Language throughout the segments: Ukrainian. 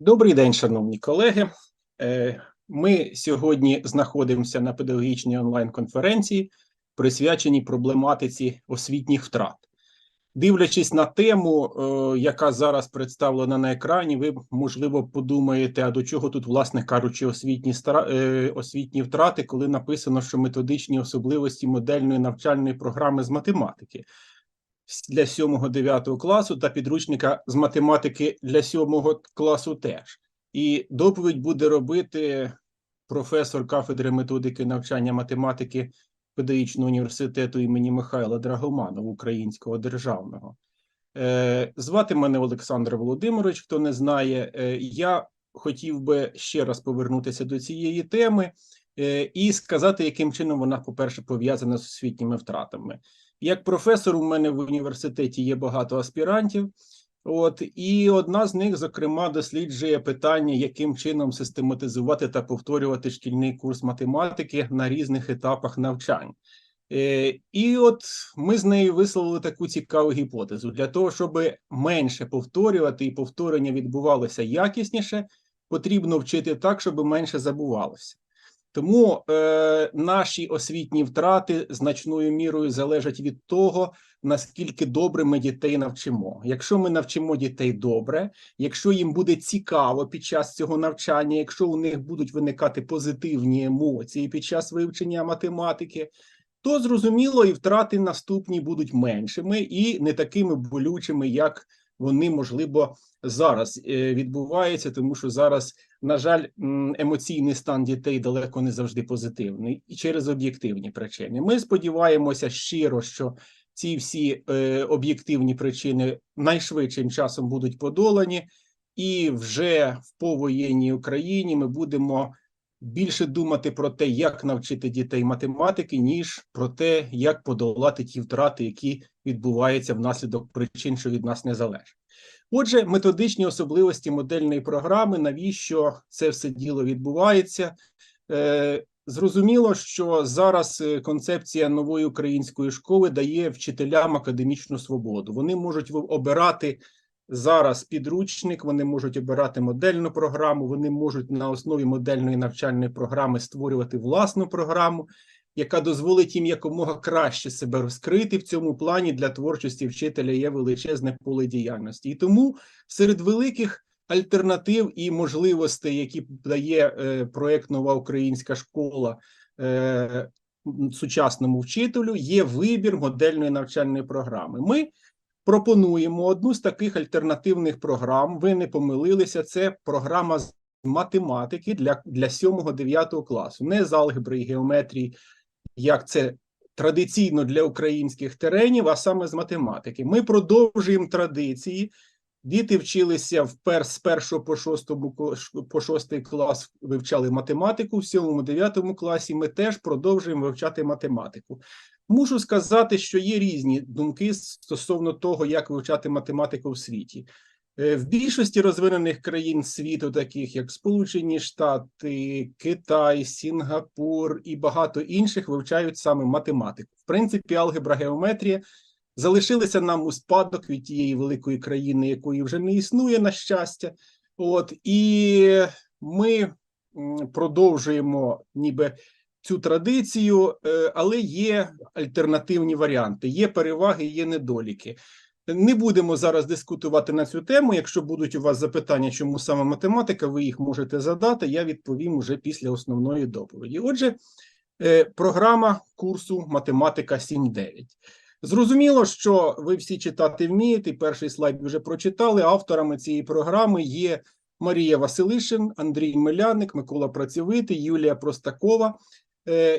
Добрий день, шановні колеги. Е, Ми сьогодні знаходимося на педагогічній онлайн-конференції, присвяченій проблематиці освітніх втрат. Дивлячись на тему, е, яка зараз представлена на екрані, ви можливо подумаєте, а до чого тут, власне кажучи, освітні е, освітні втрати, коли написано, що методичні особливості модельної навчальної програми з математики для 7-9 класу та підручника з математики для 7 класу теж. І доповідь буде робити професор кафедри методики навчання математики педагогічного університету імені Михайла Драгоманова Українського державного. Е, звати мене Олександр Володимирович. Хто не знає, е, я хотів би ще раз повернутися до цієї теми е, і сказати, яким чином вона, по-перше, пов'язана з освітніми втратами. Як професор, у мене в університеті є багато аспірантів. От і одна з них, зокрема, досліджує питання, яким чином систематизувати та повторювати шкільний курс математики на різних етапах навчань. Е, і от ми з нею висловили таку цікаву гіпотезу: для того, щоб менше повторювати і повторення відбувалося якісніше, потрібно вчити так, щоб менше забувалося. Тому е, наші освітні втрати значною мірою залежать від того, наскільки добре ми дітей навчимо. Якщо ми навчимо дітей добре, якщо їм буде цікаво під час цього навчання, якщо у них будуть виникати позитивні емоції під час вивчення математики, то зрозуміло, і втрати наступні будуть меншими і не такими болючими, як вони можливо зараз е, відбуваються, тому що зараз, на жаль, емоційний стан дітей далеко не завжди позитивний і через об'єктивні причини. Ми сподіваємося щиро, що ці всі е, об'єктивні причини найшвидшим часом будуть подолані, і вже в повоєнній Україні ми будемо більше думати про те, як навчити дітей математики, ніж про те, як подолати ті втрати, які відбуваються внаслідок причин, що від нас не залежать. Отже, методичні особливості модельної програми, навіщо це все діло відбувається? Е, Зрозуміло, що зараз е, концепція нової української школи дає вчителям академічну свободу. Вони можуть обирати зараз підручник, вони можуть обирати модельну програму, вони можуть на основі модельної навчальної програми створювати власну програму, яка дозволить їм якомога краще себе розкрити в цьому плані для творчості вчителя є величезне поле діяльності. І тому серед великих альтернатив і можливостей, які дає е, проект Нова Українська школа е, сучасному вчителю, є вибір модельної навчальної програми. Ми пропонуємо одну з таких альтернативних програм. Ви не помилилися. Це програма з математики для, для 7-9 класу, не з алгебри і геометрії, як це традиційно для українських теренів, а саме з математики. Ми продовжуємо традиції. Діти вчилися в пер, з першого по шостому по шостий клас вивчали математику, в сьомому дев'ятому класі ми теж продовжуємо вивчати математику. Мушу сказати, що є різні думки стосовно того, як вивчати математику в світі. Е, В більшості розвинених країн світу, таких як Сполучені Штати, Китай, Сінгапур і багато інших, вивчають саме математику. В принципі, алгебра, геометрія залишилися нам у спадок від тієї великої країни, якої вже не існує, на щастя. От і ми продовжуємо ніби цю традицію, е, але є альтернативні варіанти, є переваги, є недоліки. Не будемо зараз дискутувати на цю тему. Якщо будуть у вас запитання, чому саме математика, ви їх можете задати. Я відповім уже після основної доповіді. Отже, е, програма курсу математика 7.9. Зрозуміло, що ви всі читати вмієте. Перший слайд вже прочитали. Авторами цієї програми є Марія Василишин, Андрій Миляник, Микола Працьовитий, Юлія Простакова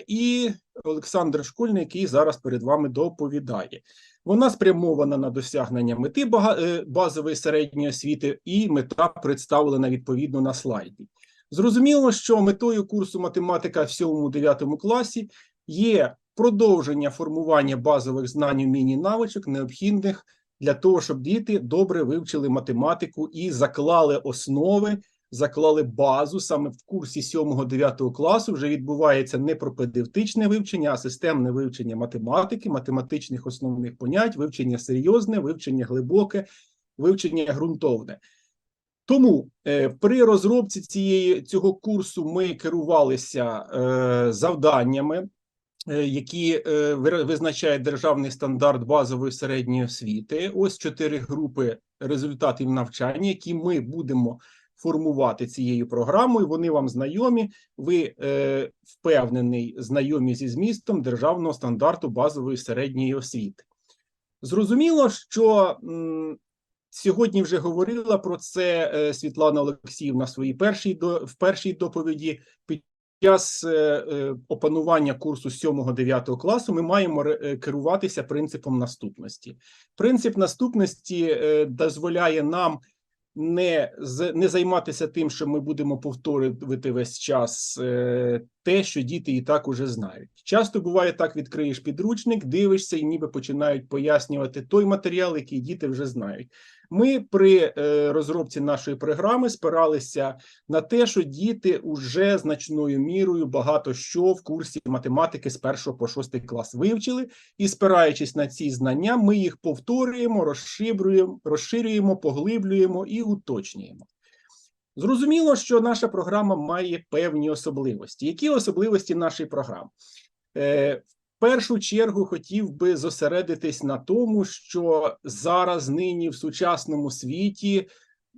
і Олександр Школьний, який зараз перед вами доповідає. Вона спрямована на досягнення мети е, базової середньої освіти, і мета представлена відповідно на слайді. Зрозуміло, що метою курсу математика в 7-9 класі є продовження формування базових знань, умінь і навичок, необхідних для того, щоб діти добре вивчили математику і заклали основи, заклали базу саме в курсі 7-9 класу. Вже відбувається не пропедевтичне вивчення, а системне вивчення математики, математичних основних понять, вивчення серйозне, вивчення глибоке, вивчення ґрунтовне. Тому е, при розробці цієї цього курсу ми керувалися е, завданнями, е, які е, визначає державний стандарт базової середньої освіти. Ось чотири групи результатів навчання, які ми будемо формувати цією програмою. Вони вам знайомі. Ви е, впевнений, знайомі зі змістом державного стандарту базової середньої освіти. Зрозуміло, що м, сьогодні вже говорила про це е, Світлана Олексіївна в своїй першій до в першій доповіді. Під час е, е, опанування курсу 7-9 класу ми маємо е, керуватися принципом наступності. Принцип наступності е, дозволяє нам не, не займатися тим, що ми будемо повторювати весь час е, те, що діти і так уже знають. Часто буває так: відкриєш підручник, дивишся і ніби починають пояснювати той матеріал, який діти вже знають. Ми при е, розробці нашої програми спиралися на те, що діти уже значною мірою багато що в курсі математики з 1 по 6 клас вивчили, і спираючись на ці знання, ми їх повторюємо, розширюємо, розширюємо, поглиблюємо і уточнюємо. Зрозуміло, що наша програма має певні особливості. Які особливості нашої програми? Першу чергу хотів би зосередитись на тому, що зараз нині в сучасному світі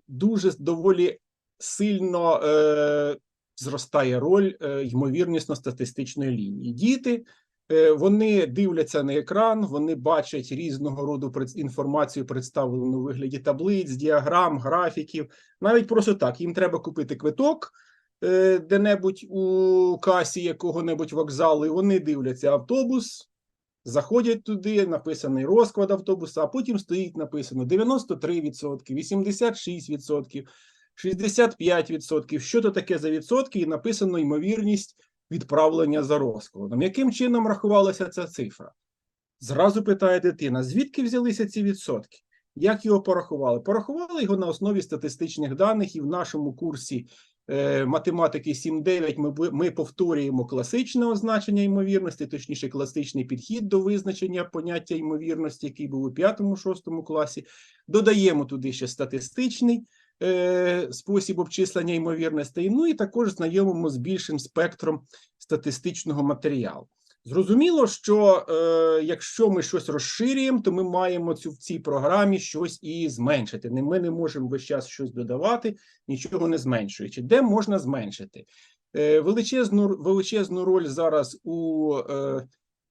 дуже доволі сильно е, зростає роль е, ймовірнісно-статистичної лінії. Діти е, вони дивляться на екран, вони бачать різного роду інформацію, представлену у вигляді таблиць, діаграм, графіків. Навіть просто так їм треба купити квиток де-небудь у касі якого-небудь вокзалу, і вони дивляться автобус. Заходять туди, написаний розклад автобуса, а потім стоїть написано 93%, 86%, 65%. Що то таке за відсотки? І написано ймовірність відправлення за розкладом. Яким чином рахувалася ця цифра? Зразу питає дитина: звідки взялися ці відсотки? Як його порахували? Порахували його на основі статистичних даних, і в нашому курсі е, математики 7.9 ми, ми повторюємо класичне означення ймовірності, точніше, класичний підхід до визначення поняття ймовірності, який був у 5-6 класі. Додаємо туди ще статистичний е, спосіб обчислення ймовірностей. Ну і також знайомимо з більшим спектром статистичного матеріалу. Зрозуміло, що е, якщо ми щось розширюємо, то ми маємо цю в цій програмі щось і зменшити. Ми не можемо весь час щось додавати, нічого не зменшуючи. Де можна зменшити? Е, величезну величезну роль зараз у е,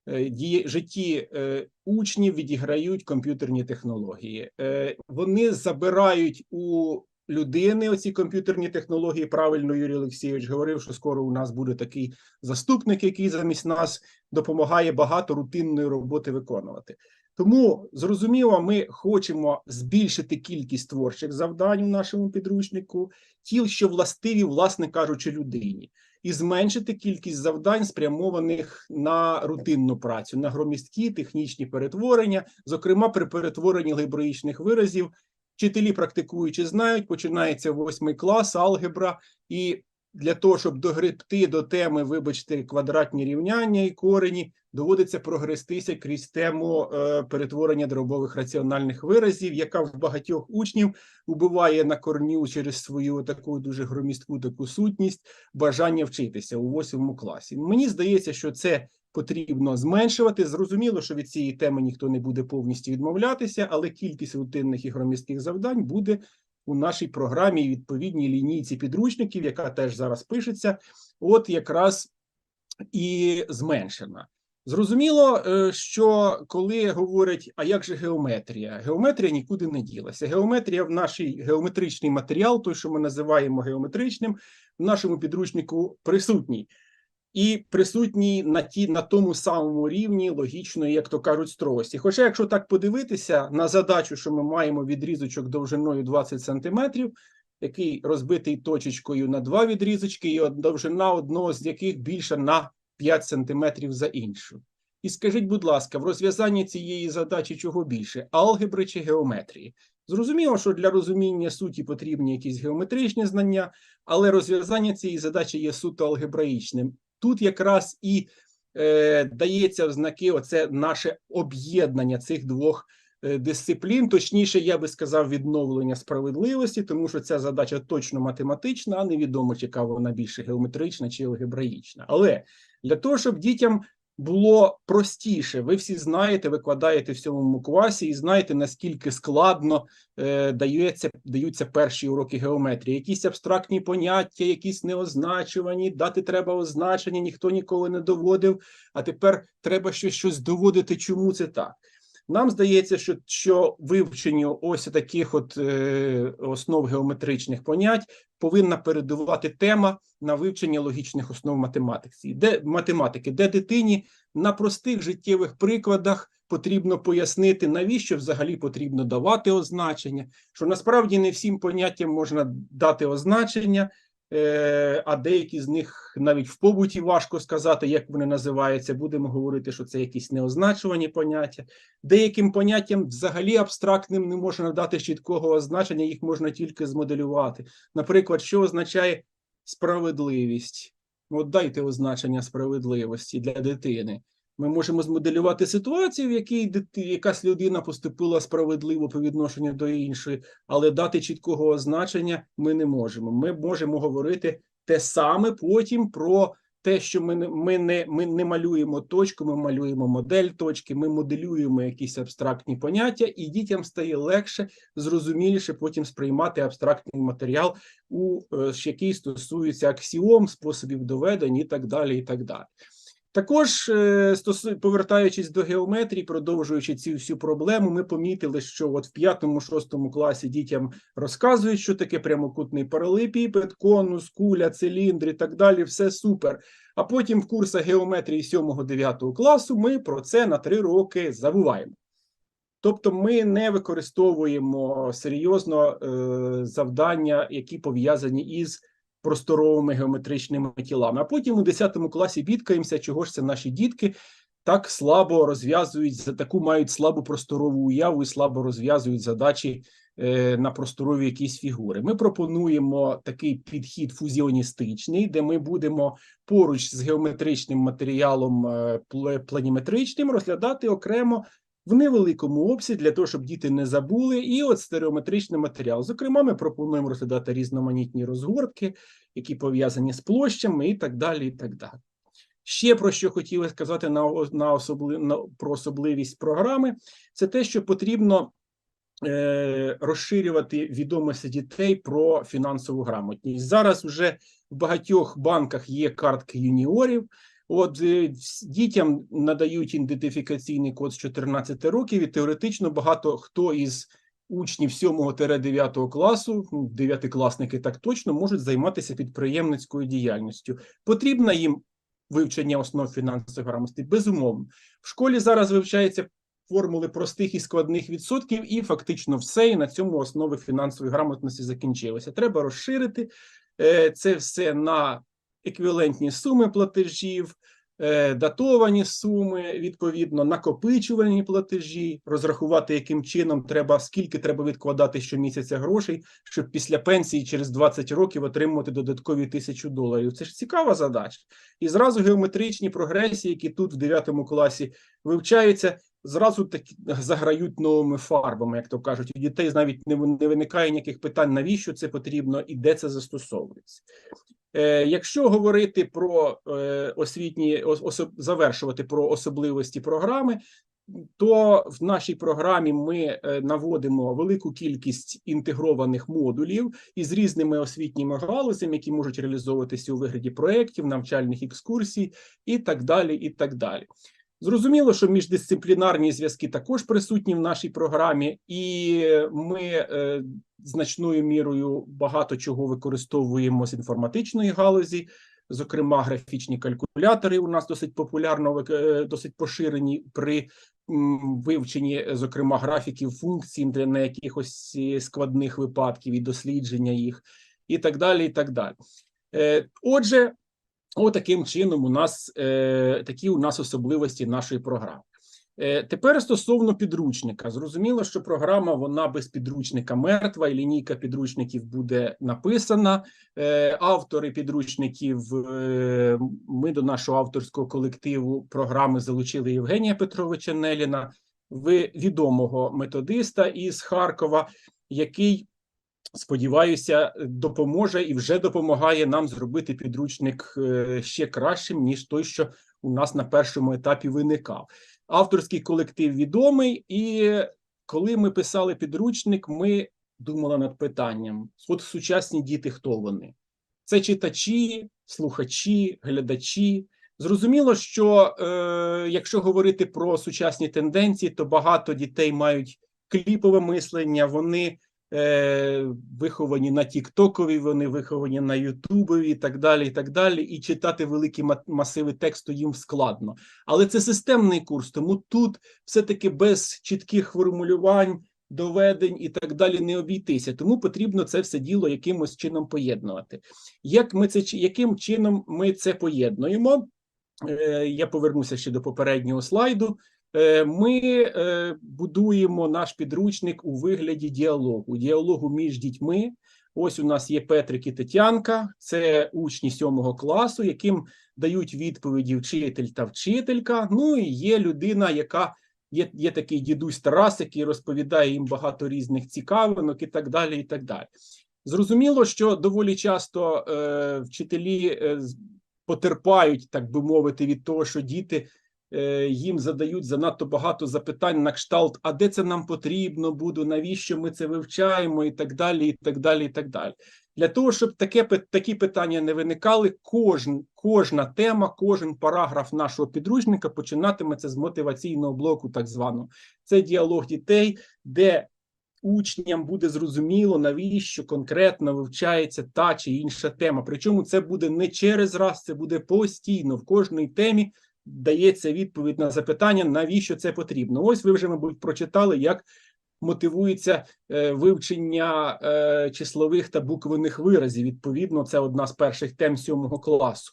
е, житті е, учнів відіграють комп'ютерні технології. Е, вони забирають у людини оці комп'ютерні технології. Правильно Юрій Олексійович говорив, що скоро у нас буде такий заступник, який замість нас допомагає багато рутинної роботи виконувати. Тому зрозуміло, ми хочемо збільшити кількість творчих завдань у нашому підручнику, ті, що властиві, власне кажучи, людині, і зменшити кількість завдань, спрямованих на рутинну працю, на громісткі технічні перетворення, зокрема при перетворенні алгебраїчних виразів. Вчителі практикуючи знають, починається восьмий клас, алгебра, і для того, щоб догребти до теми, вибачте, квадратні рівняння і корені, доводиться прогрестися крізь тему е, перетворення дробових раціональних виразів, яка в багатьох учнів убиває на корню через свою таку дуже громістку таку сутність бажання вчитися у восьмому класі. Мені здається, що це потрібно зменшувати. Зрозуміло, що від цієї теми ніхто не буде повністю відмовлятися, але кількість рутинних і громістких завдань буде у нашій програмі відповідній лінійці підручників, яка теж зараз пишеться, от якраз і зменшена. Зрозуміло, е, що коли говорять, а як же геометрія? Геометрія нікуди не ділася. Геометрія в нашій геометричний матеріал, той, що ми називаємо геометричним, в нашому підручнику присутній. І присутній на ті на тому самому рівні логічної, як то кажуть, строгості. Хоча, якщо так подивитися на задачу, що ми маємо відрізочок довжиною 20 сантиметрів, який розбитий точечкою на два відрізочки, і довжина одного з яких більша на 5 сантиметрів за іншу. І скажіть, будь ласка, в розв'язанні цієї задачі чого більше алгебри чи геометрії? Зрозуміло, що для розуміння суті потрібні якісь геометричні знання, але розв'язання цієї задачі є суто алгебраїчним. Тут якраз і е, дається в знаки оце наше об'єднання цих двох е, дисциплін, точніше, я би сказав, відновлення справедливості, тому що ця задача точно математична, а невідомо, яка вона більше геометрична чи алгебраїчна. Але для того, щоб дітям було простіше, ви всі знаєте, викладаєте в сьомому класі і знаєте, наскільки складно е, дається, даються перші уроки геометрії. Якісь абстрактні поняття, якісь неозначувані, дати треба означення, ніхто ніколи не доводив, а тепер треба ще щось доводити, чому це так. Нам здається, що що вивченню ось таких от е, основ геометричних понять повинна передувати тема на вивчення логічних основ математики, де математики, де дитині на простих життєвих прикладах потрібно пояснити, навіщо взагалі потрібно давати означення, що насправді не всім поняттям можна дати означення. Е, а деякі з них навіть в побуті важко сказати, як вони називаються. Будемо говорити, що це якісь неозначувані поняття. Деяким поняттям взагалі абстрактним не можна надати чіткого означення, їх можна тільки змоделювати. Наприклад, що означає справедливість? От дайте означення справедливості для дитини. Ми можемо змоделювати ситуацію, в якій якась людина поступила справедливо по відношенню до іншої, але дати чіткого означення ми не можемо. Ми можемо говорити те саме потім про те, що ми не ми не ми не малюємо точку, ми малюємо модель точки, ми моделюємо якісь абстрактні поняття, і дітям стає легше, зрозуміліше потім сприймати абстрактний матеріал, у е, який стосується аксіом, способів доведень і так далі. і так далі. Також, е, повертаючись до геометрії, продовжуючи цю всю проблему, ми помітили, що от в п'ятому-шостому класі дітям розказують, що таке прямокутний паралепіпед, конус, куля, циліндр і так далі. Все супер. А потім в курсах геометрії 7-9 класу ми про це на три роки забуваємо. Тобто ми не використовуємо серйозно е, завдання, які пов'язані із просторовими геометричними тілами. А потім у 10 класі бідкаємося, чого ж це наші дітки так слабо розв'язують за таку мають слабу просторову уяву і слабо розв'язують задачі е, на просторові якісь фігури. Ми пропонуємо такий підхід фузіоністичний, де ми будемо поруч з геометричним матеріалом е, планіметричним розглядати окремо в невеликому обсязі для того, щоб діти не забули, і от стереометричний матеріал. Зокрема, ми пропонуємо розглядати різноманітні розгортки, які пов'язані з площами, і так далі. і так далі. Ще про що хотіли сказати на на, особли, на про особливість програми, це те, що потрібно е, розширювати відомості дітей про фінансову грамотність. Зараз вже в багатьох банках є картки юніорів. От е, дітям надають ідентифікаційний код з 14 років, і теоретично багато хто із учнів 7-9 класу, ну, дев'ятикласники так точно, можуть займатися підприємницькою діяльністю. Потрібно їм вивчення основ фінансової грамотності? Безумовно. В школі зараз вивчаються формули простих і складних відсотків, і фактично все. І на цьому основи фінансової грамотності закінчилися. Треба розширити е, це все на еквівалентні суми платежів, е, датовані суми, відповідно, накопичувальні платежі, розрахувати, яким чином треба, скільки треба відкладати щомісяця грошей, щоб після пенсії через 20 років отримувати додаткові тисячу доларів. Це ж цікава задача. І зразу геометричні прогресії, які тут в 9 класі вивчаються. Зразу такі заграють новими фарбами, як то кажуть, у дітей навіть не виникає ніяких питань, навіщо це потрібно і де це застосовується. Е, якщо говорити про е, освітні завершувати про особливості програми, то в нашій програмі ми е, наводимо велику кількість інтегрованих модулів із різними освітніми галузями, які можуть реалізовуватися у вигляді проєктів, навчальних екскурсій і так далі. і так далі. Зрозуміло, що міждисциплінарні зв'язки також присутні в нашій програмі, і ми е, значною мірою багато чого використовуємо з інформатичної галузі. Зокрема, графічні калькулятори у нас досить популярно е, досить поширені при вивченні, зокрема, графіків функцій для якихось е, складних випадків і дослідження їх, і так далі. і так далі. Е, отже, Отаким чином у нас е, такі у нас особливості нашої програми. Е, Тепер стосовно підручника, зрозуміло, що програма вона без підручника мертва, і лінійка підручників буде написана. Е, Автори підручників. Е, ми до нашого авторського колективу програми залучили Євгенія Петровича Неліна. відомого методиста із Харкова, який, сподіваюся, допоможе і вже допомагає нам зробити підручник е, ще кращим, ніж той, що у нас на першому етапі виникав. Авторський колектив відомий, і коли ми писали підручник, ми думали над питанням: от сучасні діти, хто вони? Це читачі, слухачі, глядачі. Зрозуміло, що е, якщо говорити про сучасні тенденції, то багато дітей мають кліпове мислення, вони е, виховані на Тіктокові, вони виховані на Ютубові і так далі. І так далі. І читати великі масиви тексту їм складно. Але це системний курс, тому тут все-таки без чітких формулювань, доведень і так далі не обійтися. Тому потрібно це все діло якимось чином поєднувати. Як ми це яким чином ми це поєднуємо? Е, Я повернуся ще до попереднього слайду. Е, Ми е, будуємо наш підручник у вигляді діалогу, діалогу між дітьми. Ось у нас є Петрик і Тетянка, це учні сьомого класу, яким дають відповіді вчитель та вчителька. Ну і є людина, яка є, є такий дідусь Тарас, який розповідає їм багато різних цікавинок і так далі. і так далі. Зрозуміло, що доволі часто е, вчителі е, потерпають, так би мовити, від того, що діти їм задають занадто багато запитань на кшталт, а де це нам потрібно буде, навіщо ми це вивчаємо, і так далі, і так далі, і так далі. Для того, щоб таке, такі питання не виникали, кожен, кожна тема, кожен параграф нашого підручника починатиметься з мотиваційного блоку, так званого. Це діалог дітей, де учням буде зрозуміло, навіщо конкретно вивчається та чи інша тема. Причому це буде не через раз, це буде постійно. В кожній темі дається відповідь на запитання, навіщо це потрібно. Ось ви вже, мабуть, прочитали, як мотивується е, вивчення е, числових та буквених виразів. Відповідно, це одна з перших тем сьомого класу.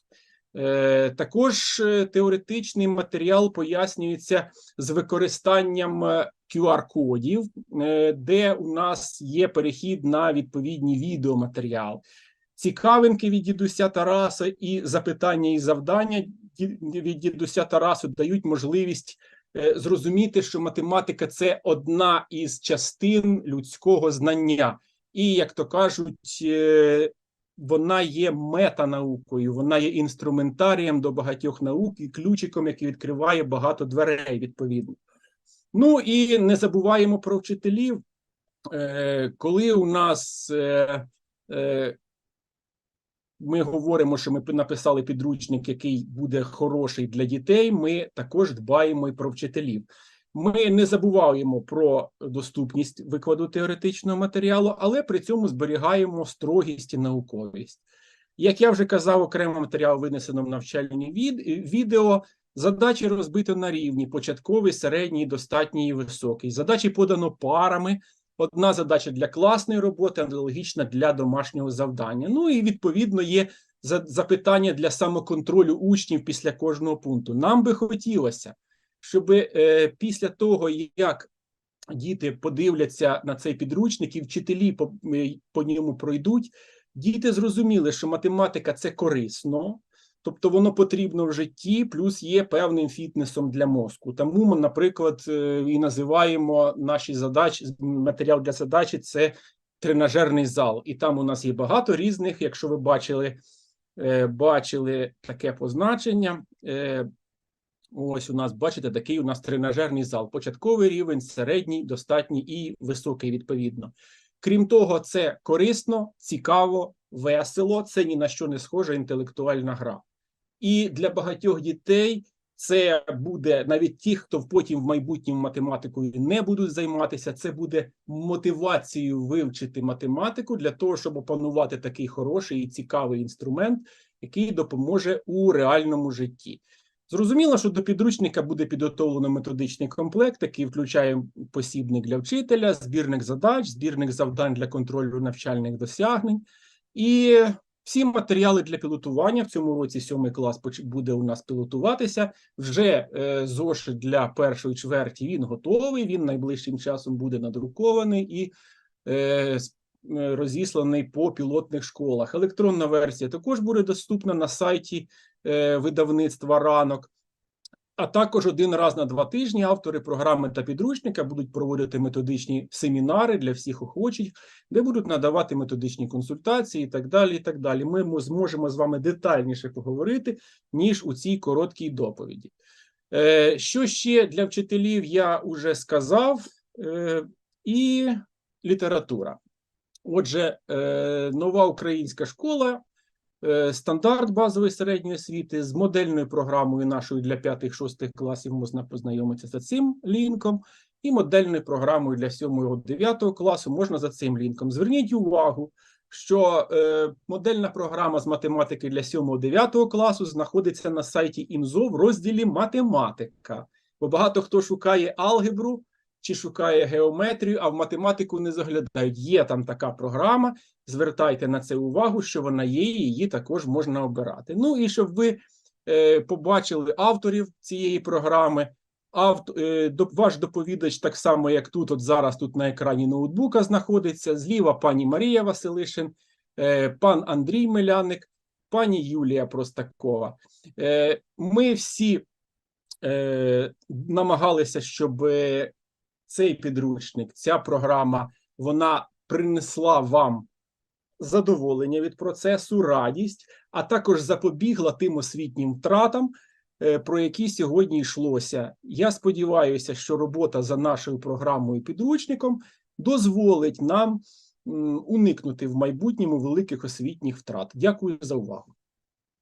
Е, Також е, теоретичний матеріал пояснюється з використанням е, QR-кодів, е, де у нас є перехід на відповідні відеоматеріал. Цікавинки від дідуся Тараса і запитання і завдання від дідуся Тарасу дають можливість е, зрозуміти, що математика це одна із частин людського знання. І, як то кажуть, е, вона є метанаукою, вона є інструментарієм до багатьох наук і ключиком, який відкриває багато дверей відповідно. Ну і не забуваємо про вчителів. Е, Коли у нас ми говоримо, що ми написали підручник, який буде хороший для дітей, ми також дбаємо і про вчителів. Ми не забуваємо про доступність викладу теоретичного матеріалу, але при цьому зберігаємо строгість і науковість. Як я вже казав, окремий матеріал винесено в навчальні від, відео. Задачі розбито на рівні: початковий, середній, достатній і високий. Задачі подано парами. Одна задача для класної роботи, аналогічна для домашнього завдання. Ну і відповідно є запитання для самоконтролю учнів після кожного пункту. Нам би хотілося, щоб е, після того, як діти подивляться на цей підручник і вчителі по, е, по ньому пройдуть, діти зрозуміли, що математика це корисно, тобто воно потрібно в житті, плюс є певним фітнесом для мозку. Тому ми, наприклад, е, і називаємо наші задачі, матеріал для задачі це тренажерний зал. І там у нас є багато різних, якщо ви бачили, е, бачили таке позначення. е, Ось у нас, бачите, такий у нас тренажерний зал. Початковий рівень, середній, достатній і високий, відповідно. Крім того, це корисно, цікаво, весело, це ні на що не схожа інтелектуальна гра. І для багатьох дітей це буде навіть ті, хто потім в майбутньому математикою не будуть займатися. Це буде мотивацією вивчити математику для того, щоб опанувати такий хороший і цікавий інструмент, який допоможе у реальному житті. Зрозуміло, що до підручника буде підготовлено методичний комплект, який включає посібник для вчителя, збірник задач, збірник завдань для контролю навчальних досягнень. І всі матеріали для пілотування в цьому році сьомий клас буде у нас пілотуватися. Вже е, зошит для першої чверті він готовий. Він найближчим часом буде надрукований і е, е, розісланий по пілотних школах. Електронна версія також буде доступна на сайті е, видавництва ранок. А також один раз на два тижні автори програми та підручника будуть проводити методичні семінари для всіх охочих, де будуть надавати методичні консультації і так далі. і так далі. Ми зможемо з вами детальніше поговорити, ніж у цій короткій доповіді. Е, Що ще для вчителів я вже сказав, Е, і література. Отже, е, нова українська школа, стандарт базової середньої освіти з модельною програмою нашою для 5-6 класів можна познайомитися за цим лінком, і модельною програмою для 7-9 класу можна за цим лінком. Зверніть увагу, що е, модельна програма з математики для 7-9 класу знаходиться на сайті ІМЗО в розділі математика. Бо багато хто шукає алгебру чи шукає геометрію, а в математику не заглядають. Є там така програма. Звертайте на це увагу, що вона є, і її також можна обирати. Ну і щоб ви е, побачили авторів цієї програми. Авт, е, ваш доповідач, так само як тут, от зараз тут на екрані ноутбука знаходиться. Зліва пані Марія Василишин, е, пан Андрій Миляник, пані Юлія Простакова. Е, ми всі е, намагалися, щоб е, цей підручник, ця програма, вона принесла вам задоволення від процесу, радість, а також запобігла тим освітнім втратам, е, про які сьогодні йшлося. Я сподіваюся, що робота за нашою програмою підручником дозволить нам уникнути в майбутньому великих освітніх втрат. Дякую за увагу.